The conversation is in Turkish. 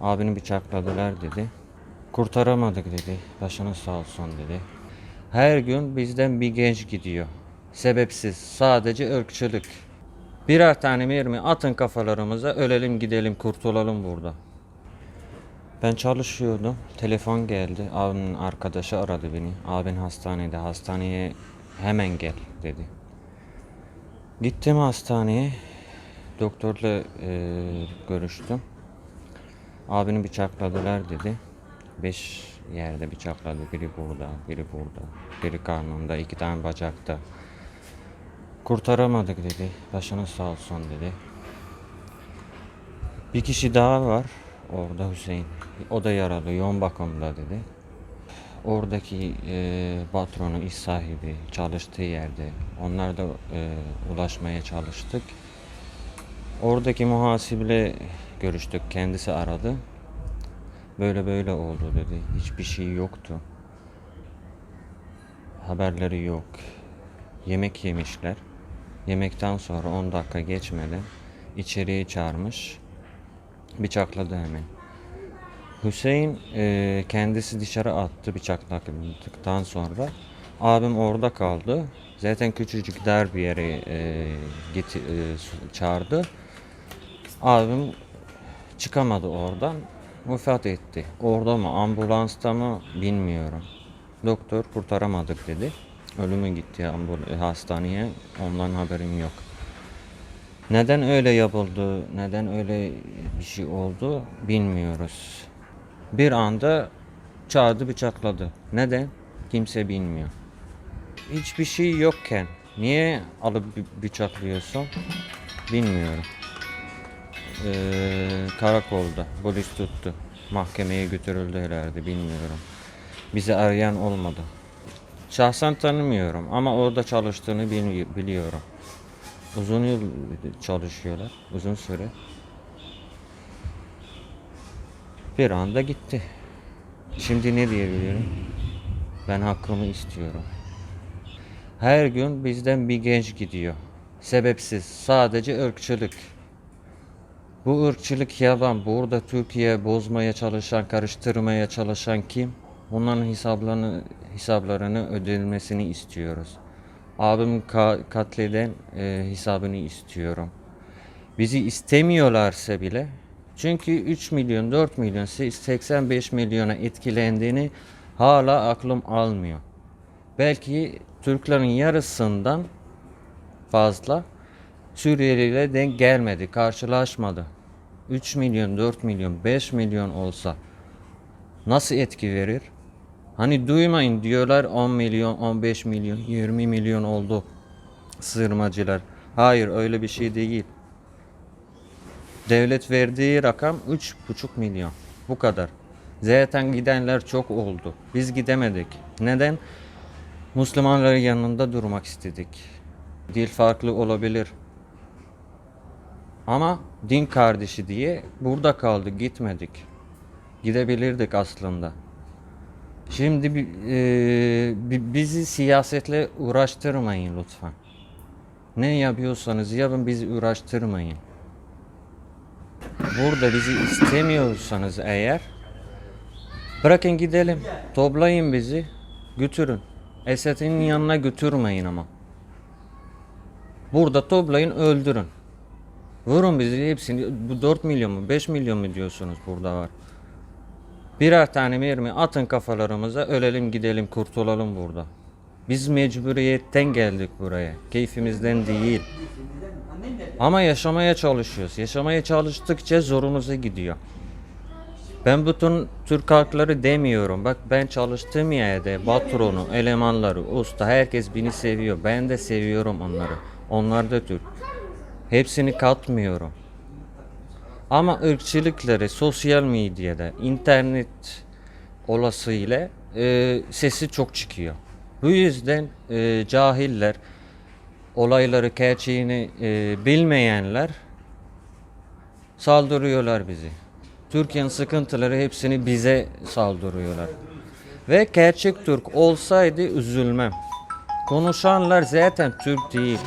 Abini bıçakladılar dedi. Kurtaramadık dedi. Başınız sağ olsun dedi. Her gün bizden bir genç gidiyor. Sebepsiz. Sadece ırkçılık. Birer tane mermi atın kafalarımıza ölelim gidelim kurtulalım burada. Ben çalışıyordum. Telefon geldi. Abimin arkadaşı aradı beni. Abin hastanede. Hastaneye hemen gel dedi. Gittim hastaneye. Doktorla e, görüştüm. Abini bıçakladılar dedi. Beş yerde bıçakladı. Biri burada, biri burada, biri karnında, iki tane bacakta. Kurtaramadık dedi. Başınız sağ olsun dedi. Bir kişi daha var orada Hüseyin. O da yaralı, yoğun bakımda dedi. Oradaki e, patronu, iş sahibi çalıştığı yerde onlar da e, ulaşmaya çalıştık. Oradaki muhasible görüştük. Kendisi aradı. Böyle böyle oldu dedi. Hiçbir şey yoktu. Haberleri yok. Yemek yemişler. Yemekten sonra 10 dakika geçmeden içeriye çağırmış. Bıçakladı hemen. Hüseyin e, kendisi dışarı attı bıçakladıktan sonra. Abim orada kaldı. Zaten küçücük dar bir yere e, git, e, çağırdı. Abim çıkamadı oradan. Vefat etti. Orada mı ambulansta mı bilmiyorum. Doktor kurtaramadık dedi. Ölümü gitti ambul- hastaneye. Ondan haberim yok. Neden öyle yapıldı, neden öyle bir şey oldu bilmiyoruz. Bir anda çağırdı bıçakladı. Neden? Kimse bilmiyor. Hiçbir şey yokken niye alıp bı- bıçaklıyorsun bilmiyorum. Ee, karakolda polis tuttu. Mahkemeye götürüldü herhalde bilmiyorum. Bizi arayan olmadı. Şahsen tanımıyorum ama orada çalıştığını bili- biliyorum. Uzun yıl çalışıyorlar, uzun süre. Bir anda gitti. Şimdi ne diyebilirim? Ben hakkımı istiyorum. Her gün bizden bir genç gidiyor. Sebepsiz, sadece ırkçılık. Bu ırkçılık yalan. Burada Türkiye bozmaya çalışan, karıştırmaya çalışan kim? Onların hesaplarını, hesaplarını ödenmesini istiyoruz. Abim ka- katleden e, hesabını istiyorum. Bizi istemiyorlarsa bile çünkü 3 milyon, 4 milyon, 85 milyona etkilendiğini hala aklım almıyor. Belki Türklerin yarısından fazla Suriyeliyle denk gelmedi, karşılaşmadı. 3 milyon, 4 milyon, 5 milyon olsa nasıl etki verir? Hani duymayın diyorlar 10 milyon, 15 milyon, 20 milyon oldu sığınmacılar. Hayır öyle bir şey değil. Devlet verdiği rakam 3,5 milyon. Bu kadar. Zaten gidenler çok oldu. Biz gidemedik. Neden? Müslümanların yanında durmak istedik. Dil farklı olabilir. Ama din kardeşi diye burada kaldık, gitmedik. Gidebilirdik aslında. Şimdi e, bi- bizi siyasetle uğraştırmayın lütfen. Ne yapıyorsanız yapın bizi uğraştırmayın. Burada bizi istemiyorsanız eğer bırakın gidelim. Toplayın bizi. Götürün. Esed'in yanına götürmeyin ama. Burada toplayın öldürün. Vurun bizi hepsini. Bu 4 milyon mu 5 milyon mu diyorsunuz burada var. Birer tane mermi atın kafalarımıza ölelim gidelim kurtulalım burada. Biz mecburiyetten geldik buraya. Keyfimizden değil. Ama yaşamaya çalışıyoruz. Yaşamaya çalıştıkça zorumuza gidiyor. Ben bütün Türk halkları demiyorum. Bak ben çalıştığım yerde patronu, elemanları, usta herkes beni seviyor. Ben de seviyorum onları. Onlar da Türk. Hepsini katmıyorum. Ama ırkçılıkları sosyal medyada, internet olasıyla e, sesi çok çıkıyor. Bu yüzden e, cahiller, olayları gerçeğini e, bilmeyenler saldırıyorlar bizi. Türkiye'nin sıkıntıları hepsini bize saldırıyorlar. Ve gerçek Türk olsaydı üzülmem. Konuşanlar zaten Türk değil.